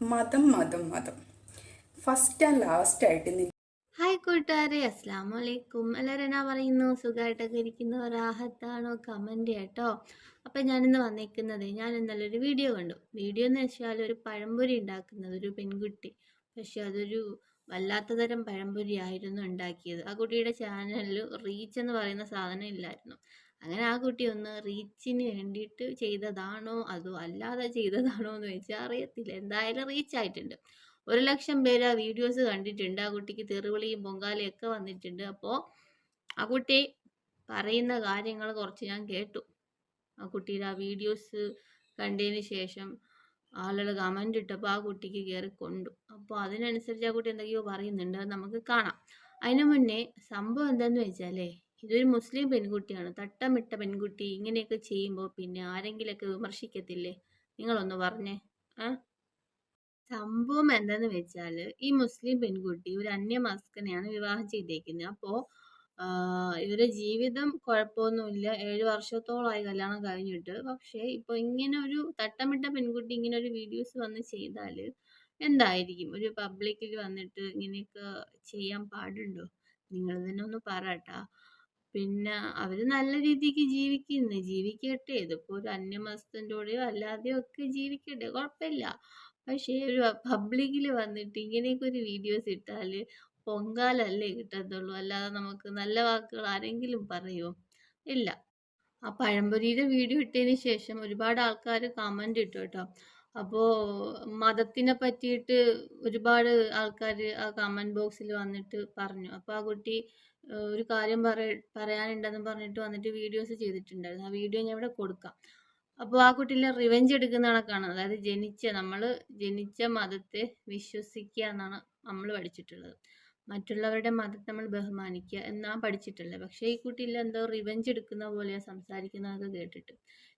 മതം മതം മതം. ഫസ്റ്റ് ആൻഡ് ലാസ്റ്റ് ആയിട്ട് ഹായ് കൂട്ടുകാരെ അസ്സാം വലൈക്കും എല്ലാവരും എന്നാ പറയുന്നു? സുഖമായിട്ടൊക്കെ ഇരിക്കുന്നു. റാഹത്താണോ? കമന്റ് കേട്ടോ അപ്പം ഞാനിന്ന് വന്നിരിക്കുന്നത് ഞാൻ ഇന്നലെ ഒരു വീഡിയോ കണ്ടു. വീഡിയോ എന്ന് വെച്ചാൽ ഒരു പഴംപൊരി ഉണ്ടാക്കുന്നത് ഒരു പെൺകുട്ടി. പക്ഷെ അതൊരു വല്ലാത്ത തരം പഴംപൊരി ആയിരുന്നു ഉണ്ടാക്കിയത്. ആ കുട്ടിയുടെ ചാനലിൽ റീച്ച് എന്ന് പറയുന്ന സാധനം ഇല്ലായിരുന്നു. അങ്ങനെ ആ കുട്ടി ഒന്ന് റീച്ചിന് വേണ്ടിയിട്ട് ചെയ്തതാണോ? അതോ അല്ലാതെ ചെയ്തതാണോ എന്ന് വെച്ചാൽ അറിയത്തില്ല. എന്തായാലും റീച്ച് ആയിട്ടുണ്ട്. ഒരു ലക്ഷം പേര് ആ വീഡിയോസ് കണ്ടിട്ടുണ്ട്. ആ കുട്ടിക്ക് തെറിവിളിയും പൊങ്കാലയും ഒക്കെ വന്നിട്ടുണ്ട്. അപ്പോൾ ആ കുട്ടി പറയുന്ന കാര്യങ്ങൾ കുറച്ച് ഞാൻ കേട്ടു. ആ കുട്ടിയുടെ ആ വീഡിയോസ് കണ്ടതിന് ശേഷം ആളുകൾ കമന്റ് ഇട്ടപ്പോൾ ആ കുട്ടിക്ക് കയറി കൊണ്ടു. അപ്പോൾ അതിനനുസരിച്ച് ആ കുട്ടി എന്തൊക്കെയോ പറയുന്നുണ്ട്. നമുക്ക് കാണാം. അതിനു മുന്നേ സംഭവം എന്താണെന്ന് വെച്ചാലേ ഇതൊരു മുസ്ലിം പെൺകുട്ടിയാണ്. തട്ടമിട്ട പെൺകുട്ടി ഇങ്ങനെയൊക്കെ ചെയ്യുമ്പോൾ പിന്നെ ആരെങ്കിലൊക്കെ വിമർശിക്കത്തില്ലേ? നിങ്ങളൊന്ന് പറഞ്ഞേ. ആ? സംഭവം എന്താന്ന് വെച്ചാൽ ഈ മുസ്ലിം പെൺകുട്ടി ഒരു അന്യമസ്കനെയാണ് വിവാഹം ചെയ്തേക്കുന്നത്. അപ്പോൾ ഇവരുടെ ജീവിതം കുഴപ്പമൊന്നുമില്ല. ഏഴ് വർഷത്തോളമായി കല്യാണം കഴിഞ്ഞിട്ട്. പക്ഷേ ഇപ്പോൾ ഇങ്ങനെ ഒരു തട്ടമിട്ട പെൺകുട്ടി ഇങ്ങനെ ഒരു വീഡിയോസ് വന്ന് ചെയ്താൽ എന്തായിരിക്കും? ഒരു പബ്ലിക്കിൽ വന്നിട്ട് ഇങ്ങനെയൊക്കെ ചെയ്യാൻ പാടുണ്ടോ? നിങ്ങൾ തന്നെ ഒന്ന് പറട്ടാ പിന്നെ അവർ നല്ല രീതിക്ക് ജീവിക്കുന്നു. ജീവിക്കട്ടെ. ഇതിപ്പോൾ ഒരു അന്യമതസ്ഥന്റെ കൂടെയോ അല്ലാതെയോ ഒക്കെ ജീവിക്കട്ടെ. കുഴപ്പമില്ല പക്ഷേ ഒരു പബ്ലിക്കിൽ വന്നിട്ട് ഇങ്ങനെയൊക്കെ ഒരു വീഡിയോസ് ഇട്ടാൽ പൊങ്കാലല്ലേ കിട്ടത്തുള്ളൂ. അല്ലാതെ നമുക്ക് നല്ല വാക്കുകൾ ആരെങ്കിലും പറയുമോ ഇല്ല. ആ പഴംപൊരിയുടെ വീഡിയോ ഇട്ടതിന് ശേഷം ഒരുപാട് ആൾക്കാർ കമന്റ് ഇട്ടു കേട്ടോ. അപ്പോൾ മതത്തിനെ പറ്റിയിട്ട് ഒരുപാട് ആൾക്കാർ ആ കമന്റ് ബോക്സിൽ വന്നിട്ട് പറഞ്ഞു. അപ്പോൾ ആ കുട്ടി ഒരു കാര്യം പറ പറയാനുണ്ടെന്ന് പറഞ്ഞിട്ട് വന്നിട്ട് വീഡിയോസ് ചെയ്തിട്ടുണ്ടായിരുന്നു. ആ വീഡിയോ ഞാൻ ഇവിടെ കൊടുക്കാം. അപ്പോൾ ആ കുട്ടീനെ റിവെഞ്ച് എടുക്കുന്ന കണക്കാണ് അതായത് ജനിച്ച നമ്മൾ ജനിച്ച മതത്തെ വിശ്വസിക്കുക എന്നാണ് നമ്മൾ പഠിച്ചിട്ടുള്ളത്. മറ്റുള്ളവരുടെ മതത്തെ നമ്മൾ ബഹുമാനിക്കുക എന്നാണ് പഠിച്ചിട്ടുള്ളത് പക്ഷേ ഈ കുട്ടിയിൽ എന്തോ റിവഞ്ച് എടുക്കുന്ന പോലെയാണ് സംസാരിക്കുന്നതൊക്കെ കേട്ടിട്ട്.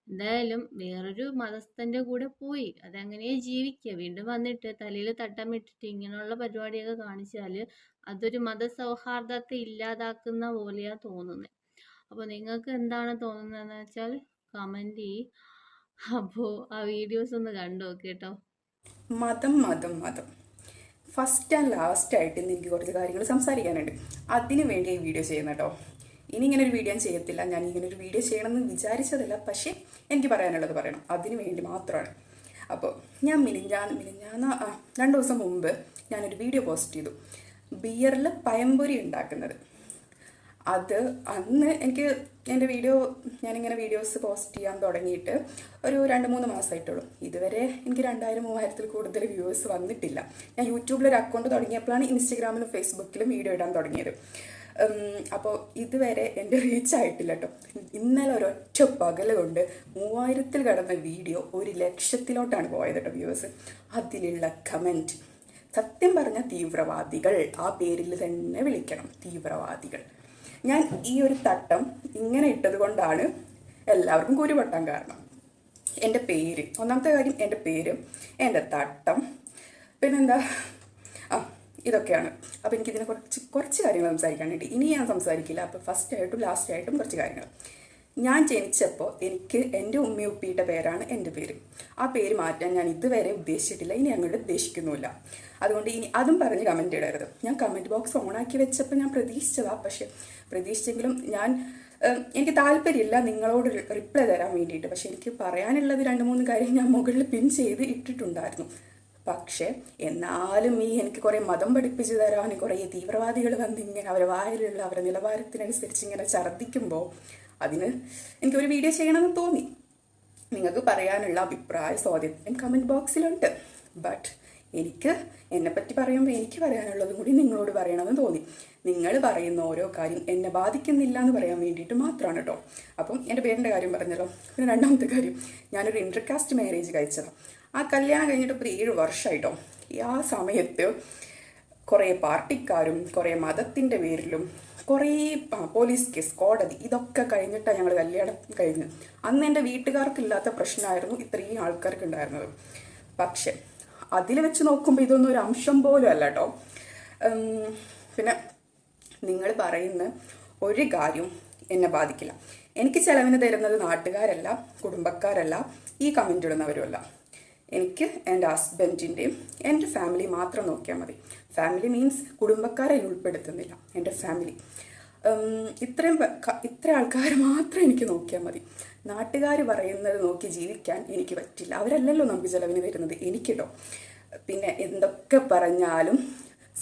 എന്തായാലും വേറൊരു മതസ്ഥന്റെ കൂടെ പോയി അതങ്ങനെ ജീവിക്കുക. വീണ്ടും വന്നിട്ട് തലയിൽ തട്ടമിട്ടിട്ട് ഇങ്ങനെയുള്ള പരിപാടിയൊക്കെ കാണിച്ചാൽ അതൊരു മതസൗഹാർദ്ദത്തെ ഇല്ലാതാക്കുന്ന പോലെയാ തോന്നുന്നത് അപ്പോൾ നിങ്ങൾക്ക് എന്താണ് തോന്നുന്നതെന്ന് വെച്ചാൽ കമന്റ് ചെയ് അപ്പോൾ ആ വീഡിയോസ് ഒന്ന് കണ്ടു നോക്കി കേട്ടോ. മതം മതം മതം. ഫസ്റ്റ് ആൻഡ് ലാസ്റ്റ് ആയിട്ട് ഇന്ന് എനിക്ക് കുറച്ച് കാര്യങ്ങൾ സംസാരിക്കാനുണ്ട്. അതിനു വേണ്ടി ഈ വീഡിയോ ചെയ്യുന്ന കേട്ടോ ഇനി ഇങ്ങനെ ഒരു വീഡിയോ ചെയ്യത്തില്ല. ഞാൻ ഇങ്ങനെ ഒരു വീഡിയോ ചെയ്യണമെന്ന് വിചാരിച്ചതല്ല. പക്ഷേ എനിക്ക് പറയാനുള്ളത് പറയണം. അതിനു വേണ്ടി മാത്രമാണ്. അപ്പോൾ ഞാൻ മിനിഞ്ഞാൻ മിനിഞ്ഞാന്ന് രണ്ട് ദിവസം മുമ്പ് ഞാനൊരു വീഡിയോ പോസ്റ്റ് ചെയ്തു. ബിയറിൽ പയംപൊരി ഉണ്ടാക്കുന്നത്. അത് അന്ന് എനിക്ക് എന്റെ വീഡിയോ ഞാനിങ്ങനെ വീഡിയോസ് പോസ്റ്റ് ചെയ്യാൻ തുടങ്ങിയിട്ട് ഒരു രണ്ട് മൂന്ന് മാസമായിട്ടുള്ളൂ. ഇതുവരെ എനിക്ക് രണ്ടായിരം മൂവായിരത്തിൽ കൂടുതൽ വ്യൂവേഴ്സ് വന്നിട്ടില്ല. ഞാൻ യൂട്യൂബിൽ ഒരു അക്കൗണ്ട് തുടങ്ങിയപ്പോഴാണ് ഇൻസ്റ്റഗ്രാമിലും ഫേസ്ബുക്കിലും വീഡിയോ ഇടാൻ തുടങ്ങിയത്. അപ്പോൾ ഇതുവരെ എന്റെ റീച്ച് ആയിട്ടില്ല കേട്ടോ. ഇന്നലെ ഒരൊറ്റ പകൽ കൊണ്ട് മൂവായിരത്തിൽ കടന്ന വീഡിയോ ഒരു ലക്ഷത്തിലോട്ടാണ് പോയത് കേട്ടോ വ്യൂവേഴ്സ്. അതിലുള്ള കമന്റ് സത്യം പറഞ്ഞ തീവ്രവാദികൾ. ആ പേരിൽ തന്നെ വിളിക്കണം. തീവ്രവാദികൾ. ഞാൻ ഈ ഒരു തട്ടം ഇങ്ങനെ ഇട്ടത് കൊണ്ടാണ് എല്ലാവർക്കും കുരുപൊട്ടാൻ കാരണം. എന്റെ പേര് ഒന്നാമത്തെ കാര്യം എന്റെ പേര് എന്റെ തട്ടം പിന്നെന്താ? ആ ഇതൊക്കെയാണ്. അപ്പോൾ എനിക്കിതിനെ കുറച്ച് കുറച്ച് കാര്യങ്ങൾ സംസാരിക്കാനായിട്ട് ഇനി ഞാൻ സംസാരിക്കില്ല. അപ്പോൾ ഫസ്റ്റ് ആയിട്ടും ലാസ്റ്റ് ആയിട്ടും കുറച്ച് കാര്യങ്ങൾ. ഞാൻ ജനിച്ചപ്പോൾ എനിക്ക് എന്റെ ഉമ്മ ഉപ്പിയുടെ പേരാണ് എന്റെ പേര്. ആ പേര് മാറ്റാൻ ഞാൻ ഇതുവരെ ഉദ്ദേശിച്ചിട്ടില്ല. ഇനി അങ്ങോട്ട് ഉദ്ദേശിക്കുന്നുമില്ല. അതുകൊണ്ട് ഇനി അതും പറഞ്ഞ് കമന്റ് ഇടരുത്. ഞാൻ കമന്റ് ബോക്സ് ഓണാക്കി വെച്ചപ്പോൾ ഞാൻ പ്രതീക്ഷിച്ചതാണ് പക്ഷേ പ്രതീക്ഷിച്ചെങ്കിലും ഞാൻ എനിക്ക് താല്പര്യമില്ല നിങ്ങളോട് റിപ്ലൈ തരാൻ വേണ്ടിയിട്ട്. പക്ഷേ എനിക്ക് പറയാനുള്ളത് രണ്ട് മൂന്ന് കാര്യം ഞാൻ മുകളിൽ പിൻ ചെയ്ത് ഇട്ടിട്ടുണ്ടായിരുന്നു. പക്ഷേ എന്നാലും ഈ എനിക്ക് കുറേ മതം പഠിപ്പിച്ചു തരാൻ കുറേ തീവ്രവാദികൾ വന്നിങ്ങനെ അവരെ വായിലുള്ള അവരുടെ നിലവാരത്തിനനുസരിച്ച് ഇങ്ങനെ ഛർദ്ദിക്കുമ്പോൾ അതിന് എനിക്കൊരു വീഡിയോ ചെയ്യണമെന്ന് തോന്നി. നിങ്ങൾക്ക് പറയാനുള്ള അഭിപ്രായ സ്വാതന്ത്ര്യം കമന്റ് ബോക്സിലുണ്ട് ബട്ട് എനിക്ക് എന്നെപ്പറ്റി പറയുമ്പോൾ എനിക്ക് പറയാനുള്ളതും കൂടി നിങ്ങളോട് പറയണമെന്ന് തോന്നി. നിങ്ങൾ പറയുന്ന ഓരോ കാര്യം എന്നെ ബാധിക്കുന്നില്ല എന്ന് പറയാൻ വേണ്ടിയിട്ട് മാത്രമാണ് കേട്ടോ അപ്പം എന്റെ പേരിന്റെ കാര്യം പറഞ്ഞല്ലോ. പിന്നെ രണ്ടാമത്തെ കാര്യം ഞാനൊരു ഇന്റർകാസ്റ്റ് മാരേജ് കഴിച്ചതാണ് ആ കല്യാണം കഴിഞ്ഞിട്ട് ഇപ്പോൾ ഏഴ് വർഷമായിട്ടോ ആ സമയത്ത് കുറേ പാർട്ടിക്കാരും കുറേ മതത്തിന്റെ പേരിലും കുറേ പോലീസ് കേസ് കോടതി ഇതൊക്കെ കഴിഞ്ഞിട്ടാണ് ഞങ്ങൾ കല്യാണം കഴിഞ്ഞ്. അന്ന് എന്റെ വീട്ടുകാർക്കില്ലാത്ത പ്രശ്നമായിരുന്നു ഇത്രയും ആൾക്കാർക്ക് ഉണ്ടായിരുന്നത് പക്ഷെ അതിൽ വെച്ച് നോക്കുമ്പോൾ ഇതൊന്നും ഒരു അംശം പോലും അല്ല കേട്ടോ പിന്നെ നിങ്ങൾ പറയുന്ന ഒരു കാര്യവും എന്നെ ബാധിക്കില്ല. എനിക്ക് ചിലവിന് തരുന്നത് നാട്ടുകാരല്ല കുടുംബക്കാരല്ല ഈ കമന്റ് ഇടുന്നവരുമല്ല. എനിക്ക് എന്റെ ഹസ്ബൻഡിന്റെയും എന്റെ ഫാമിലി മാത്രം നോക്കിയാൽ മതി. ഫാമിലി മീൻസ് കുടുംബക്കാരെ ഉൾപ്പെടുത്തുന്നില്ല. എന്റെ ഫാമിലി ഇത്രയും ഇത്ര ആൾക്കാർ മാത്രം എനിക്ക് നോക്കിയാൽ മതി. നാട്ടുകാർ പറയുന്നത് നോക്കി ജീവിക്കാൻ എനിക്ക് പറ്റില്ല. അവരല്ലല്ലോ നമുക്ക് ചിലവിന് വരുന്നത് എനിക്കിട്ടോ പിന്നെ എന്തൊക്കെ പറഞ്ഞാലും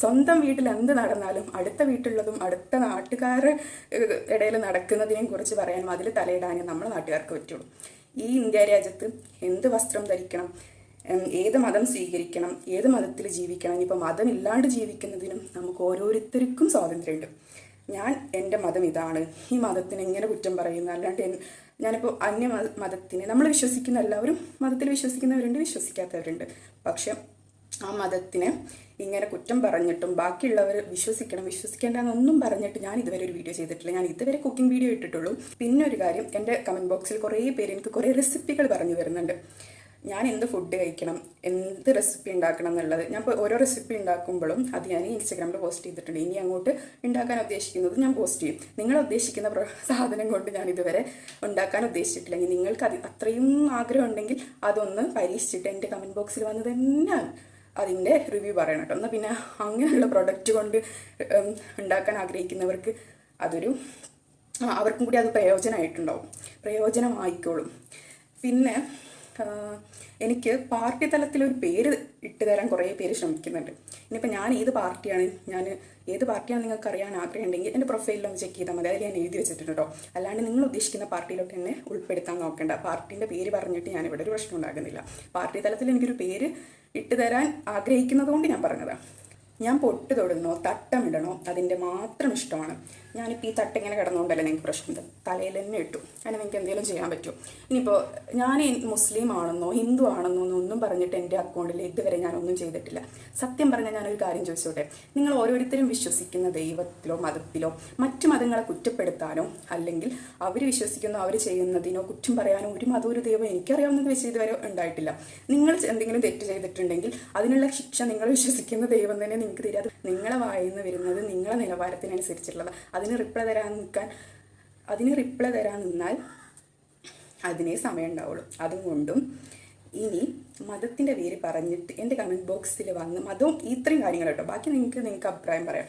സ്വന്തം വീട്ടിൽ എന്ത് നടന്നാലും അടുത്ത വീട്ടിലുള്ളതും അടുത്ത നാട്ടുകാരുടെ ഇടയിൽ നടക്കുന്നതിനെയും കുറിച്ച് പറയാനും അതിൽ തലയിടാനും നമ്മളെ നാട്ടുകാർക്ക് പറ്റുള്ളൂ. ഈ ഇന്ത്യ രാജ്യത്ത് എന്ത് വസ്ത്രം ധരിക്കണം? ഏത് മതം സ്വീകരിക്കണം ഏത് മതത്തിൽ ജീവിക്കണം ഇനിയിപ്പോൾ മതമില്ലാണ്ട് ജീവിക്കുന്നതിനും നമുക്ക് ഓരോരുത്തർക്കും സ്വാതന്ത്ര്യമുണ്ട്. ഞാൻ എന്റെ മതം ഇതാണ്. ഈ മതത്തിന് എങ്ങനെ കുറ്റം പറയുന്നു? അല്ലാണ്ട് ഞാനിപ്പോൾ അന്യ മതത്തിന് നമ്മൾ വിശ്വസിക്കുന്ന എല്ലാവരും മതത്തിൽ വിശ്വസിക്കുന്നവരുണ്ട് വിശ്വസിക്കാത്തവരുണ്ട്. പക്ഷെ ആ മതത്തിനെ ഇങ്ങനെ കുറ്റം പറഞ്ഞിട്ടും ബാക്കിയുള്ളവർ വിശ്വസിക്കണം വിശ്വസിക്കേണ്ടെന്നൊന്നും പറഞ്ഞിട്ട് ഞാൻ ഇതുവരെ ഒരു വീഡിയോ ചെയ്തിട്ടില്ല. ഞാൻ ഇതുവരെ കുക്കിംഗ് വീഡിയോ ഇട്ടിട്ടുള്ളൂ. പിന്നെ ഒരു കാര്യം എന്റെ കമന്റ് ബോക്സിൽ കുറേ പേര് എനിക്ക് കുറേ റെസിപ്പികൾ പറഞ്ഞു തരുന്നുണ്ട്. ഞാൻ എന്ത് ഫുഡ് കഴിക്കണം? എന്ത് റെസിപ്പി ഉണ്ടാക്കണം എന്നുള്ളത്? ഞാൻ ഇപ്പോൾ ഓരോ റെസിപ്പി ഉണ്ടാക്കുമ്പോഴും അത് ഞാൻ ഇൻസ്റ്റാഗ്രാമിൽ പോസ്റ്റ് ചെയ്തിട്ടുണ്ട്. ഇനി അങ്ങോട്ട് ഉണ്ടാക്കാൻ ഉദ്ദേശിക്കുന്നത് ഞാൻ പോസ്റ്റ് ചെയ്യും. നിങ്ങൾ ഉദ്ദേശിക്കുന്ന സാധനം കൊണ്ട് ഞാൻ ഇതുവരെ ഉണ്ടാക്കാൻ ഉദ്ദേശിച്ചിട്ടില്ലെങ്കിൽ നിങ്ങൾക്ക് അത് അത്രയും ആഗ്രഹം ഉണ്ടെങ്കിൽ അതൊന്ന് പരീക്ഷിച്ചിട്ട് എന്റെ കമന്റ് ബോക്സിൽ വന്ന് തന്നെ അതിന്റെ റിവ്യൂ പറയണം കേട്ടോ. എന്നാൽ പിന്നെ അങ്ങനെയുള്ള പ്രൊഡക്റ്റ് കൊണ്ട് ഉണ്ടാക്കാൻ ആഗ്രഹിക്കുന്നവർക്ക് അതൊരു അവർക്കും കൂടി അത് പ്രയോജനമായിട്ടുണ്ടാവും. പ്രയോജനമായിക്കോളും. പിന്നെ എനിക്ക് പാർട്ടി തലത്തിൽ ഒരു പേര് ഇട്ട് തരാൻ കുറേ പേര് ശ്രമിക്കുന്നുണ്ട്. ഇനിയിപ്പോൾ ഞാൻ ഏത് പാർട്ടിയാണ് ഞാൻ ഏത് പാർട്ടിയാണ് നിങ്ങൾക്ക് അറിയാൻ ആഗ്രഹമുണ്ടെങ്കിൽ എന്റെ പ്രൊഫൈലിലൊന്ന് ചെക്ക് ചെയ്താൽ മതി. അതിൽ ഞാൻ എഴുതി വെച്ചിട്ടുണ്ട് കേട്ടോ. അല്ലാണ്ട് നിങ്ങൾ ഉദ്ദേശിക്കുന്ന പാർട്ടിയിലോട്ട് എന്നെ ഉൾപ്പെടുത്താൻ നോക്കേണ്ട. പാർട്ടീന്റെ പേര് പറഞ്ഞിട്ട് ഞാൻ ഇവിടെ ഒരു പ്രശ്നം ഉണ്ടാകുന്നില്ല പാർട്ടി തലത്തിൽ എനിക്കൊരു പേര് ഇട്ട് തരാൻ ആഗ്രഹിക്കുന്നതുകൊണ്ട് ഞാൻ പറഞ്ഞതാണ് ഞാൻ പൊട്ട് തൊടുന്നോ തട്ടമിടണോ അതിന്റെ മാത്രം ഇഷ്ടമാണ്. ഞാനിപ്പോൾ ഈ തട്ട് ഇങ്ങനെ കിടന്നുകൊണ്ടല്ലേ നിങ്ങൾക്ക് പ്രശ്നം തലയിൽ തന്നെ ഇട്ടു. അതിന് നിങ്ങൾക്ക് എന്തെങ്കിലും ചെയ്യാൻ പറ്റും. ഇനിയിപ്പോൾ ഞാൻ മുസ്ലിം ആണെന്നോ ഹിന്ദു ആണെന്നോ ഒന്നും പറഞ്ഞിട്ട് എന്റെ അക്കൗണ്ടിൽ ഇതുവരെ ഞാനൊന്നും ചെയ്തിട്ടില്ല. സത്യം പറഞ്ഞാൽ ഞാനൊരു കാര്യം ചോദിച്ചോട്ടെ? നിങ്ങൾ ഓരോരുത്തരും വിശ്വസിക്കുന്ന ദൈവത്തിലോ മതത്തിലോ മറ്റു മതങ്ങളെ കുറ്റപ്പെടുത്താനോ അല്ലെങ്കിൽ അവർ വിശ്വസിക്കുന്നോ അവർ ചെയ്യുന്നതിനോ കുറ്റം പറയാനോ ഒരു മതം ഒരു ദൈവം എനിക്കറിയാവുന്നത് വെച്ച് ഇതുവരെ ഉണ്ടായിട്ടില്ല. നിങ്ങൾ എന്തെങ്കിലും തെറ്റ് ചെയ്തിട്ടുണ്ടെങ്കിൽ അതിനുള്ള ശിക്ഷ നിങ്ങൾ വിശ്വസിക്കുന്ന ദൈവം തന്നെ നിങ്ങൾക്ക് തരാതെ നിങ്ങളെ വായിൽ നിന്ന് വരുന്നത് നിങ്ങളെ നിലവാരത്തിനനുസരിച്ചുള്ളത് അതിന് റിപ്ലൈ തരാൻ നിൽക്കാൻ അതിന് റിപ്ലൈ തരാൻ നിന്നാൽ അതിനേ സമയം ഉണ്ടാവുള്ളൂ. അതുകൊണ്ടും ഇനി മതത്തിന്റെ പേര് പറഞ്ഞിട്ട് എന്റെ കമന്റ് ബോക്സിൽ വന്ന് മതവും ഇത്രയും കാര്യങ്ങൾ കേട്ടോ. ബാക്കി നിങ്ങൾക്ക് നിങ്ങൾക്ക് അഭിപ്രായം പറയാം.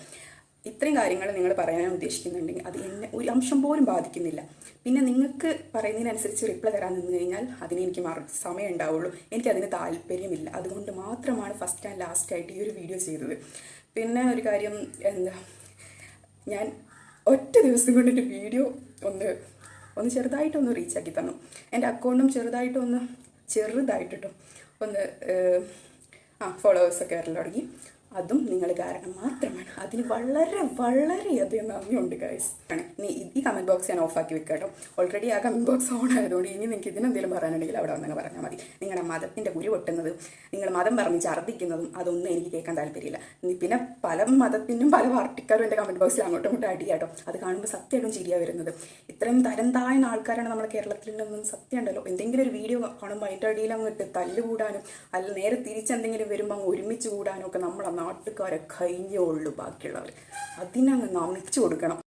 ഇത്രയും കാര്യങ്ങൾ നിങ്ങൾ പറയാൻ ഉദ്ദേശിക്കുന്നുണ്ടെങ്കിൽ അത് എന്നെ ഒരു അംശം പോലും ബാധിക്കുന്നില്ല. പിന്നെ നിങ്ങൾക്ക് പറയുന്നതിനനുസരിച്ച് റിപ്ലൈ തരാൻ നിന്ന് കഴിഞ്ഞാൽ അതിന് എനിക്ക് മറ സമയം ഉണ്ടാവുള്ളൂ. എനിക്കതിന് താല്പര്യമില്ല. അതുകൊണ്ട് മാത്രമാണ് ഫസ്റ്റ് ആൻഡ് ലാസ്റ്റ് ആയിട്ട് ഈ ഒരു വീഡിയോ ചെയ്തത്. പിന്നെ ഒരു കാര്യം എന്താ ഞാൻ ഒറ്റ ദിവസം കൊണ്ട് എന്റെ വീഡിയോ ഒന്ന് ഒന്ന് ചെറുതായിട്ടൊന്ന് റീച്ചാക്കി തന്നു. എന്റെ അക്കൗണ്ടും ചെറുതായിട്ടൊന്ന് ചെറുതായിട്ട് കേട്ടോ ഒന്ന് ആ ഫോളോവേഴ്സൊക്കെ വരൽ തുടങ്ങി. അതും നിങ്ങൾ കാരണം മാത്രമാണ്. അതിന് വളരെ വളരെയധികം നന്ദിയുണ്ട് ഗൈസ് നീ ഈ- കമന്റ് ബോക്സ് ഞാൻ ഓഫാക്കി വെക്കാം കേട്ടോ ഓൾറെഡി ആ കമന്റ് ബോക്സ് ഓൺ ആയതുകൊണ്ട് ഇനി നിങ്ങൾക്ക് ഇതിനെന്തെങ്കിലും പറയാനുണ്ടെങ്കിൽ അവിടെ വന്നങ്ങ് പറഞ്ഞാൽ മതി. നിങ്ങളുടെ മതത്തിന്റെ കുരു പൊട്ടുന്നതും നിങ്ങൾ മതം പറഞ്ഞ് ഛർദ്ദിക്കുന്നതും അതൊന്നും എനിക്ക് കേൾക്കാൻ താല്പര്യമില്ല. പിന്നെ പല മതത്തിനും പല പാർട്ടിക്കാരും എന്റെ കമന്റ് ബോക്സിൽ അങ്ങോട്ടും ഇങ്ങോട്ടും അടിയാട്ടോ അത് കാണുമ്പോൾ സത്യമായിട്ടും ചിരിയാ വരുന്നത്. ഇത്രയും തരം താഴ്ന്ന ആൾക്കാരാണ് നമ്മുടെ കേരളത്തിലുണ്ടെന്നും സത്യം ഉണ്ടല്ലോ. എന്തെങ്കിലും ഒരു വീഡിയോ കാണുമ്പോൾ അതിന്റെ അടിയിൽ അങ്ങോട്ട് തല്ലുകൂടാനും അല്ല നേരെ തിരിച്ചെന്തെങ്കിലും വരുമ്പോൾ അങ്ങ് ഒരുമിച്ച് കൂടാനും ഒക്കെ നമ്മളെ നാട്ടുകാരെ കഴിഞ്ഞേ ഉള്ളൂ ബാക്കിയുള്ളവർ. അതിനങ്ങ് നമിച്ചു കൊടുക്കണം.